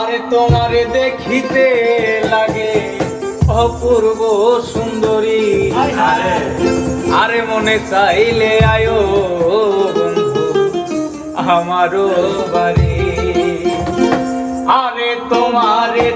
আরে তোমার দেখিতে লাগে। অপূর্ব সুন্দরী। আরে মনে চাইলে আয়ো আমারও বাড়ি। আরে তোমারে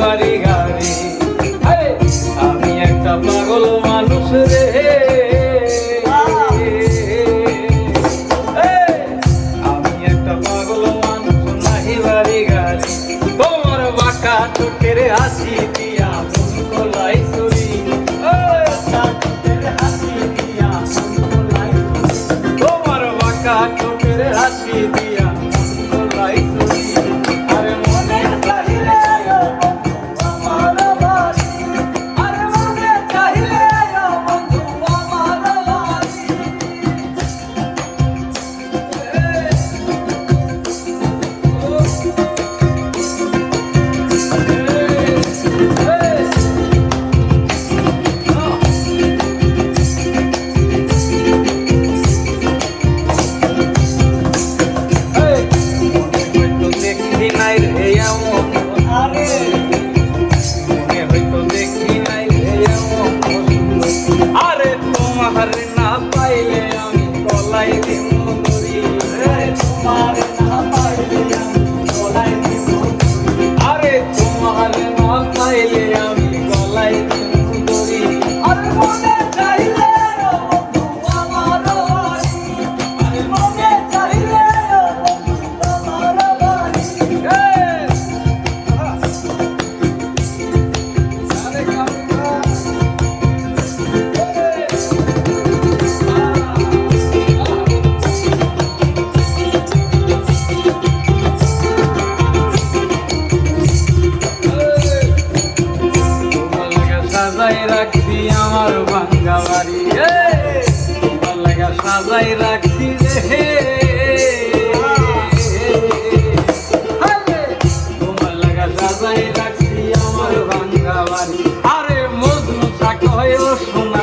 বাড়ি গাড়ি। আমি একটা পাগল মানুষ রে। আমি একটা পাগল মানুষ, নাহি বাড়ি গাড়ি। তোমার বাঁকা হাসি দিয়া তোমার বাঁকা চোখের হাসি দিয়া রাখছি আমার ভাঙ্গা বাড়ি। তোমার লাগা সাজাই রাখি রে। লাগা সাজাই রাখছি আমার ভাঙ্গা আরে মজনু থাক হয়েও সোনা